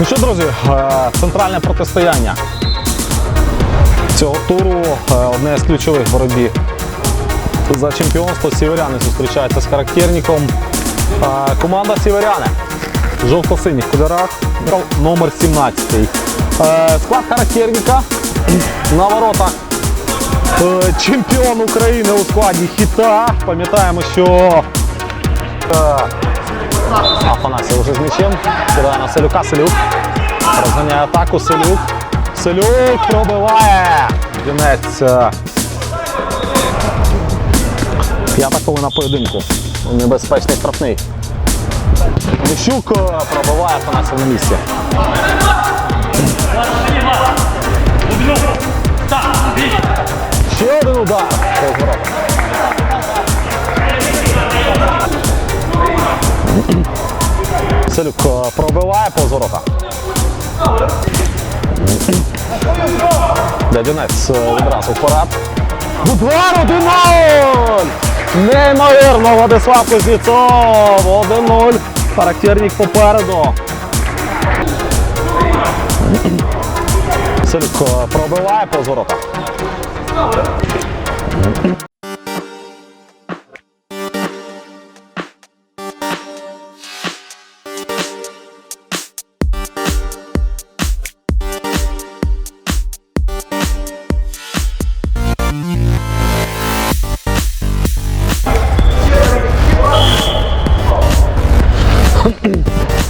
Ну що, друзі, е, центральне протистояння цього туру е, одне з ключових боротьбі за чемпіонство. Сіверяни зустрічаються з характерником. Е, команда Сіверяни в жовто-синіх кольорах ну, номер 17 Склад характерника на воротах. Чемпіон України у складі хіта. Пам'ятаємо, що е, Афанасій вже з м'ячем. Кидає на Селюка. Селюк. Розганяє атаку. Селюк. Селюк пробиває. Дінець. е, П'ята хвилина поєдинку. Небезпечний штрафний. Міщук е, пробиває Афанасій на місці. Ще один удар. Селюк е, пробиває повз ворота. Дядюнець е, відразу вперед. Удар 1-0! Неймовірно, Владислав Кузнєцов! 1-0. Характерник попереду. Селюк е, пробиває повз ворота.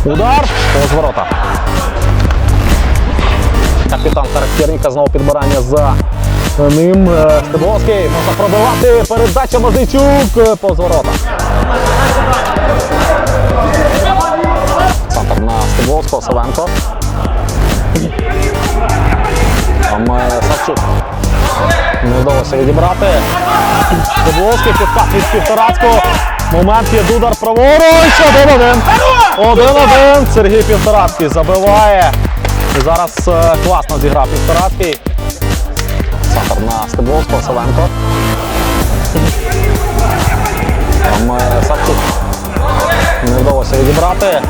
Удар повз ворота. Капітан характерника знову підбирання за ним. Е, Стебловський можна пробивати. Передача Мазичук е, повз. Центр на Стебловського, Савенко. Там е, Савчук. Не вдалося відібрати. Стебловський підпад від Півторацького. Момент є Дудар праворуч. Один-один. Один-один. Сергій Півторацький забиває. І зараз е, класно зіграв Півторацький. Центр на стебло, Савенко. Там е, Савчук. Не вдалося відібрати.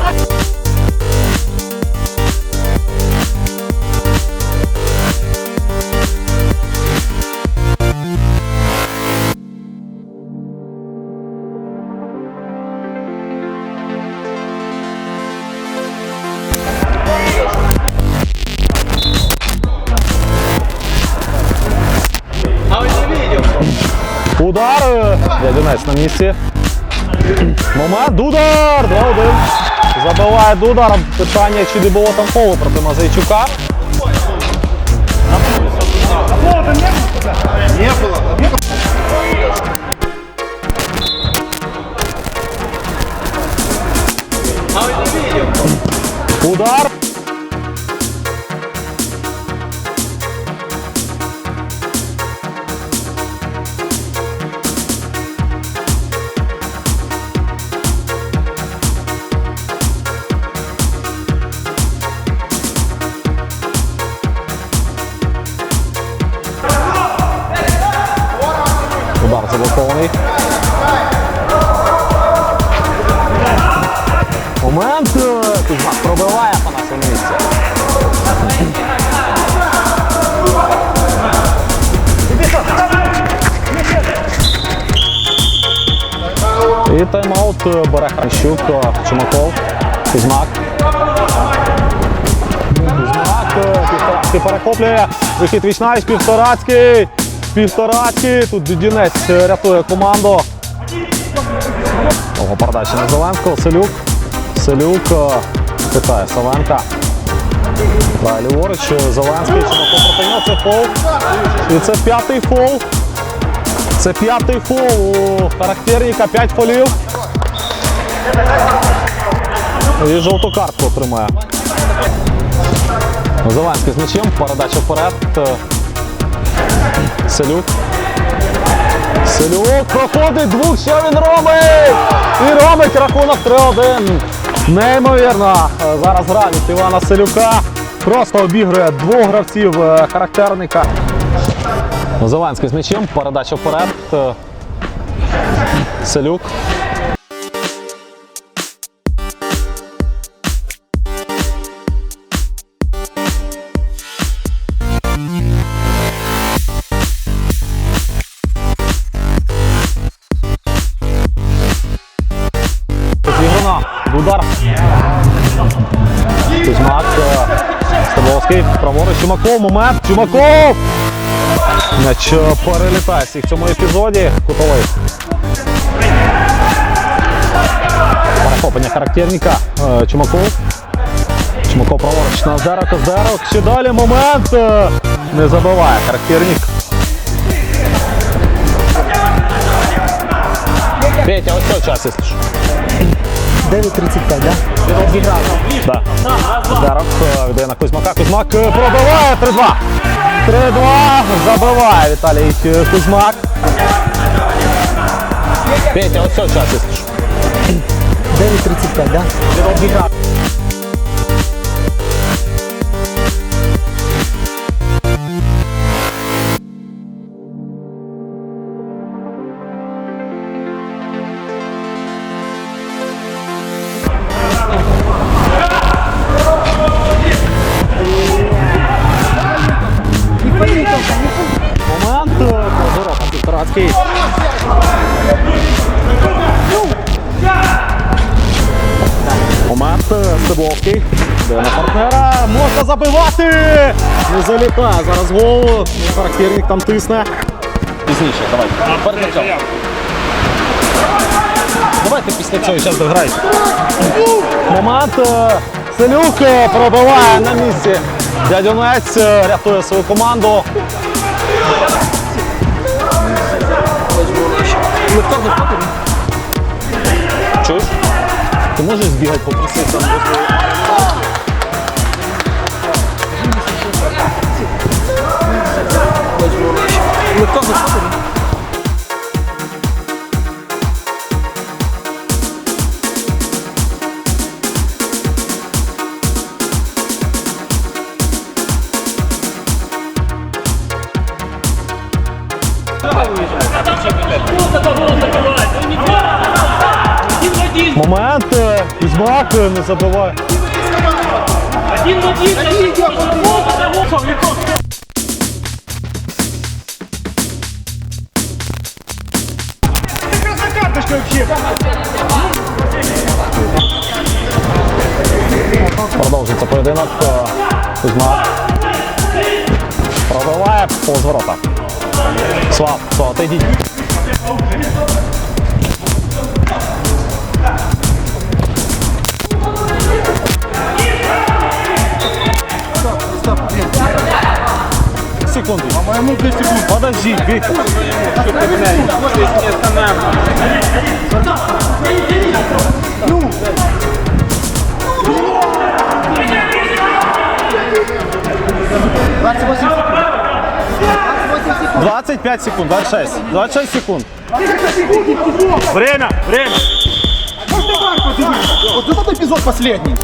Удар. е, Дядюнець на місці. Момент. Дудар! 2-1. Забиває Дудар. Питання, чи не було там фолу проти Мазайчука. Удар. Удар Заблокований. Момент. Кузьмак пробиває Афанасій на місці. І тайм-аут бере Хранщук, Чумаков, Кузьмак. Кузьмак, перехоплює. Вихід вічнавіч, Півторацький. Півторацький. Тут Дідінець е, рятує команду. Ого, передача на Зеленського. Селюк. Селюк е, питає Савенка. Далі ліворуч. е, Зеленський. Проти нього. Це фол. І це п'ятий фол. Це п'ятий фол у характерника. П'ять фолів. І жовту картку отримає. Зеленський з м'ячем. Передача вперед. Селюк. Селюк проходить двох, ще він робить! І робить рахунок 3-1. Неймовірно. Е, Зараз гра від Івана Селюка. Просто обігрує двох гравців е, характерника. Зеленський з м'ячем. Передача вперед. Е, Селюк. Стебловський. Праворуч Чумаков. Момент. Чумаков. М'яч е, перелітає в цьому епізоді. Кутовий. Перехоплення характерника. Е, Чумаков. Чумаков праворуч на Озерок. Озерок. Ще далі момент. Е, Не забиває характерник. Петя, ось цей час, якщо що. 9.35, да? Да. Дарок е, віддає на Кузьмака. Кузьмак е, пробиває 3-2. 3-2. Забиває Віталій Кузьмак. Петя, ось все, якщо 9.35, да? Момент. Ворота Момент. Стебловський. Де на партнера. Можна забивати. Не залітає. Зараз гол. Характерник там тисне. Пізніше, давайте. Перед. Давайте після цього зараз дограйте. Момент. е, Селюк е, пробиває на місці. Дядюнець е, рятує свою команду. Чуєш? Ти можеш збігати попросити там Е, не забиває. Один в один. Продовжується поєдинок. е, Кузьмак. Пробиває ворота. Слав, Слав, отойдіть. Секунду. А моему 2 секунды. Подожди, Виктор. секунд. 25 секунд, 26. 26 секунд. Время, время. Вот этот эпизод последний.